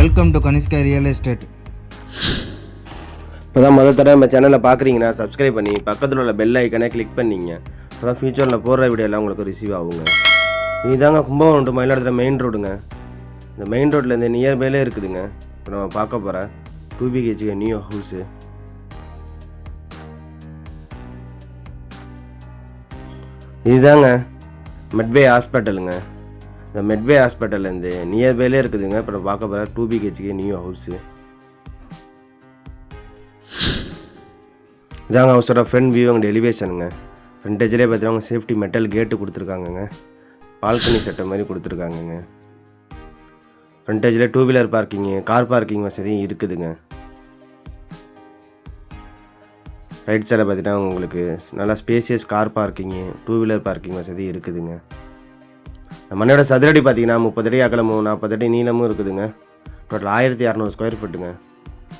Welcome to Kanishka real estate இப்போ தான் முதல் தடவை நம்ம சேனலை பார்க்குறீங்கன்னா சப்ஸ்கிரைப் பண்ணி பக்கத்தில் உள்ள பெல் ஐக்கனை கிளிக் பண்ணிங்க. அப்போ தான் ஃபியூச்சரில் போடுற வீடியோலாம் உங்களுக்கு ரிசீவ் ஆகுங்க. இதுதாங்க கும்பகோணம் டு மயிலாடுதுறை மெயின் ரோடுங்க இந்த மெயின் ரோட்லேருந்து நியர்பைலே இருக்குதுங்க. இப்போ நம்ம பார்க்க போகிற டூ பிஹெச்கே நியூ ஹவுஸு இதுதாங்க மெட்வே ஹாஸ்பிட்டலுங்க இந்த மெட்வே ஹாஸ்பிட்டல்லேருந்து நியர்பைலே இருக்குதுங்க. இப்போ நான் பார்க்க போகிற டூ பிஹெச்கே நியூ ஹவுஸு இதாங்க ஹவுஸோட ஃப்ரண்ட் வியூ அங்கே எலிவேஷனுங்க ஃப்ரண்டேஜ்லேயே பார்த்தீங்கன்னா சேஃப்டி மெட்டல் கேட்டு கொடுத்துருக்காங்கங்க. பால்கனி செட்டை மாதிரி கொடுத்துருக்காங்கங்க. ஃப்ரண்டேஜில் two wheeler parking car parking வசதியும் இருக்குதுங்க. ரைட் சைடில் பார்த்தீங்கன்னா உங்களுக்கு நல்லா spacious car parking two wheeler parking வசதி இருக்குதுங்க. இந்த சதுரடி பார்த்தீங்கன்னா முப்பது அடி அகலமும் நாற்பது அடி நீளமும் இருக்குதுங்க. டோட்டல் ஆயிரத்தி இரநூறு ஸ்கொயர் ஃபீட்டுங்க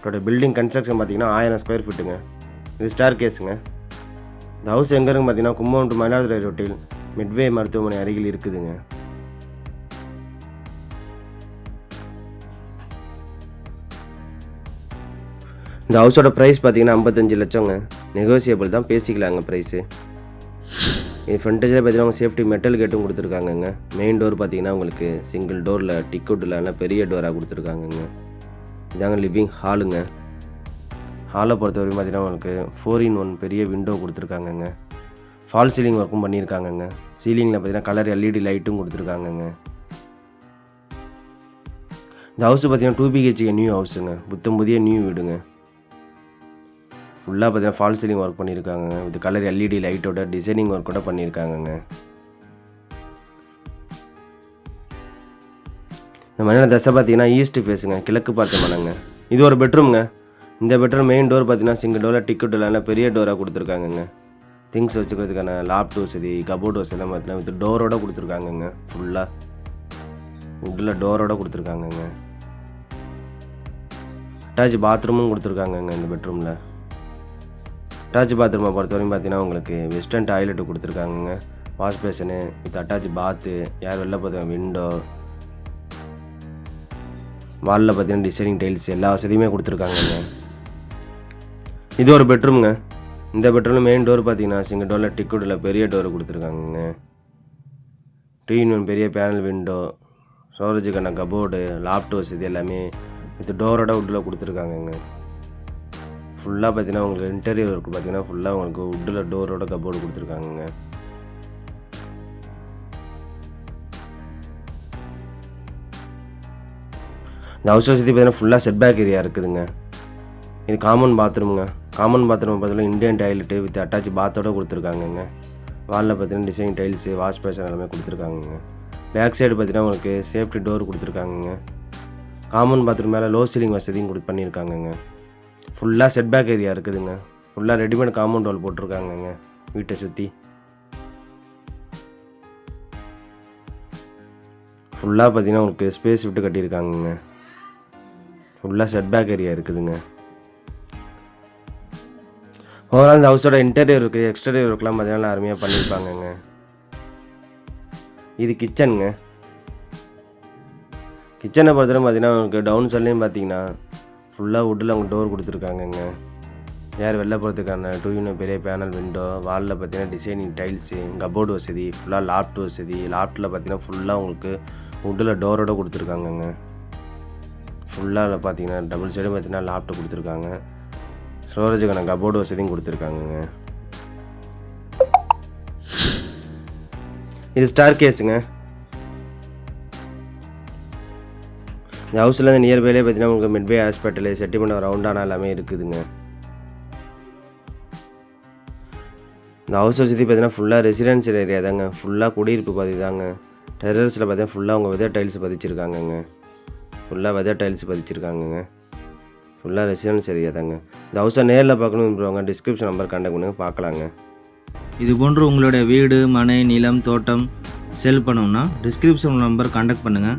டோட்டல் பில்டிங் கன்ஸ்ட்ரக்ஷன் பார்த்தீங்கன்னா ஆயிரம் ஸ்கொயர் ஃபீட்டுங்க இது ஸ்டார் கேஸுங்க இந்த ஹவுஸ் எங்கே இருக்குன்னு பார்த்தீங்கன்னா கும்பகோணம் டு மயிலாடுதுறை ரோட்டில் மிட்வே மருத்துவமனை அருகில் இருக்குதுங்க. இந்த ஹவுஸோட ப்ரைஸ் பார்த்தீங்கன்னா ஐம்பத்தஞ்சு லட்சங்க. நெகோசியபிள் தான். பேசிக்கலாங்க ப்ரைஸு ஃப்ரண்டேஜில் பார்த்தீங்கன்னா சேஃப்டி மெட்டல் கேட்டும் கொடுத்துருக்காங்கங்க. மெயின் டோர் பார்த்தீங்கன்னா உங்களுக்கு சிங்கிள் டோரில் டிக்கெட் இல்லைனா பெரிய டோராக கொடுத்துருக்காங்கங்க. இதாங்க லிவிங் ஹாலுங்க ஹாலை பொறுத்தவரைக்கும் பார்த்தீங்கன்னா உங்களுக்கு ஃபோர் இன் ஒன் பெரிய விண்டோ கொடுத்துருக்காங்கங்க. ஃபால் சீலிங் ஒர்க்கும் பண்ணியிருக்காங்கங்க. சீலிங்கில் பார்த்தீங்கன்னா கலர் எல்இடி லைட்டும் கொடுத்துருக்காங்கங்க. இந்த ஹவுஸ் பார்த்தீங்கன்னா டூ பிஹெச்கே நியூ ஹவுஸுங்க புத்தம் புதிய நியூ வீடுங்க. ஃபுல்லாக பார்த்தீங்கன்னா ஃபால் சீலிங் ஒர்க் பண்ணியிருக்காங்க. வித் கலர் எல்இடி லைட்டோட டிசைனிங் ஒர்க்கோட பண்ணியிருக்காங்கங்க. இந்த மனையில் தசை பார்த்தீங்கன்னா ஈஸ்ட் ஃபேஸுங்க கிழக்கு பார்த்த மனங்க இது ஒரு பெட்ரூம்ங்க இந்த பெட்ரூம் மெயின் டோர் பார்த்தீங்கன்னா சிங்கிள் டோரில் டிக்கெட் எல்லாம் பெரிய டோராக கொடுத்துருக்காங்கங்க. திங்ஸ் வச்சுக்கிறதுக்கான லேப் வசதி கபோர்ட் வசதி எல்லாம் பார்த்தீங்கன்னா வித் டோரோட கொடுத்துருக்காங்கங்க ஃபுல்லாக உட்டில் டோரோட கொடுத்துருக்காங்கங்க. அட்டாச் பாத்ரூமும் கொடுத்துருக்காங்கங்க இந்த பெட்ரூமில் அட்டாச் பாத்ரூமை பொறுத்தவரைக்கும் பார்த்தீங்கன்னா உங்களுக்கு western toilet கொடுத்துருக்காங்கங்க. Wash basin with attach bath யார் வெளில பார்த்தீங்கன்னா விண்டோ வாலில் பார்த்தீங்கன்னா டிசைனிங் டைல்ஸ் எல்லா வசதியுமே கொடுத்துருக்காங்கங்க. இது ஒரு பெட்ரூம்ங்க இந்த பெட்ரூமில் மெயின் டோர் பார்த்தீங்கன்னா சிங்கிள் டோரில் டிக்கெட்டில் பெரிய டோர் கொடுத்துருக்காங்கங்க. ட்ரீன் ஒன் பெரிய பேனல் விண்டோ ஸ்டோரேஜுக்கான கபோர்டு லாப்ட் வசதி எல்லாமே வித் டோரோட உட்டில் கொடுத்துருக்காங்கங்க. ஃபுல்லாக பார்த்தீங்கன்னா உங்களுக்கு இன்டீரியர் ஒர்க் பார்த்தீங்கன்னா ஃபுல்லாக உங்களுக்கு உட்டில் டோரோட கபோர்டு கொடுத்துருக்காங்கங்க. இந்த ஹவுஸ் வசதி பார்த்தீங்கன்னா ஃபுல்லாக செட்பேக் ஏரியா இருக்குதுங்க. இது காமன் பாத்ரூமுங்க காமன் பாத்ரூம் பார்த்தீங்கன்னா இந்தியன் டாய்லெட்டு வித் அட்டாச் பாத்தோட கொடுத்துருக்காங்கங்க. வாலில் பார்த்தீங்கன்னா டிசைன் டைல்ஸு வாஷ் பேஷன் எல்லாமே கொடுத்துருக்காங்கங்க. பேக் சைடு பார்த்தீங்கன்னா உங்களுக்கு சேஃப்டி டோர் கொடுத்துருக்காங்கங்க. காமன் பாத்ரூம் மேலே லோ சீலிங் வசதியும் கொடு பண்ணியிருக்காங்கங்க ஃபுல்லாக செட்பேக் ஏரியா இருக்குதுங்க. ஃபுல்லாக ரெடிமேட் காம்பவுண்ட் வால் போட்டிருக்காங்கங்க வீட்டை சுற்றி ஃபுல்லாக பார்த்தீங்கன்னா உங்களுக்கு ஸ்பேஸ் விட்டு கட்டியிருக்காங்கங்க. ஃபுல்லாக செட்பேக் ஏரியா இருக்குதுங்க. ஓவரால் இந்த ஹவுஸோட இன்டீரியர் இருக்குது எக்ஸ்டீரியர் ஒர்க்லாம் பார்த்தீங்கன்னா அருமையாக பண்ணியிருப்பாங்கங்க. இது கிச்சனுங்க கிச்சனை பொறுத்தவரை பார்த்தீங்கன்னா உங்களுக்கு டவுன் சைட்லேயும் பார்த்தீங்கன்னா ஃபுல்லாக வுட்டில் அவங்க டோர் கொடுத்துருக்காங்கங்க. யார் வெளில போகிறதுக்கான டூ யூனிட் பெரிய பேனல் விண்டோ வாலில் பார்த்தீங்கன்னா டிசைனிங் டைல்ஸு கபோர்டு வசதி ஃபுல்லாக லாப்ட் வசதி லாப்டில் பார்த்தீங்கன்னா ஃபுல்லாக உங்களுக்கு வுட்டில் டோரோட கொடுத்துருக்காங்கங்க. ஃபுல்லாக பார்த்தீங்கன்னா டபுள் சைடும் பார்த்தீங்கன்னா லாப்டாப் கொடுத்துருக்காங்க. ஸ்டோரேஜுக்கான கபோர்டு வசதியும் கொடுத்துருக்காங்கங்க. இது ஸ்டார் கேஸுங்க இந்த ஹவுஸில் இந்த நியர்பைலே பார்த்தீங்கன்னா உங்களுக்கு மிட்வே ஹாஸ்பிட்டலு செட்டிமண்டம் ரவுண்டான எல்லாமே இருக்குதுங்க. இந்த ஹவுஸை சுற்றி பார்த்தீங்கன்னா ஃபுல்லாக ரெசிடென்ஷியல் ஏரியா தாங்க. ஃபுல்லாக குடியிருப்பு பாதி தாங்க டெரர்ஸில் பார்த்தீங்கன்னா ஃபுல்லாக அவங்க வெதர் டைல்ஸ் பதிச்சிருக்காங்கங்க. ஃபுல்லாக வெதர் டைல்ஸ் பதிச்சிருக்காங்கங்க. ஃபுல்லாக ரெசிடென்ஸ் ஏரியா தாங்க. இந்த ஹவுஸை நேரில் பார்க்கணும் டிஸ்கிரிப்ஷன் நம்பர் கான்டாக்ட் பண்ணுங்க பார்க்கலாங்க இது போன்று உங்களுடைய வீடு மனை நிலம் தோட்டம் செல் பண்ணணும்னா டிஸ்கிரிப்ஷன் நம்பர் கான்டாக்ட் பண்ணுங்கள்